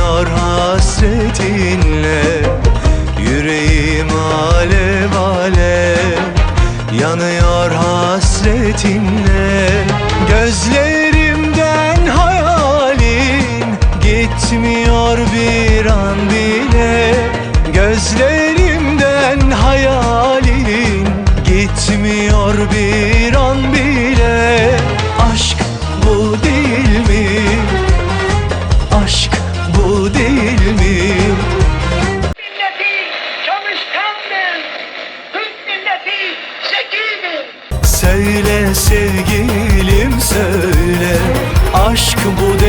Kaynar hasretinle Yüreğim alev alev Yanıyor hasretinle. Gözlerimden hayalin Gitmiyor bir an bile. Gözlerimden hayalin Gitmiyor bir doğru değil mi? Milleti çalışkandır, Türk milleti zekidir. Söyle sevgilim söyle, aşk bu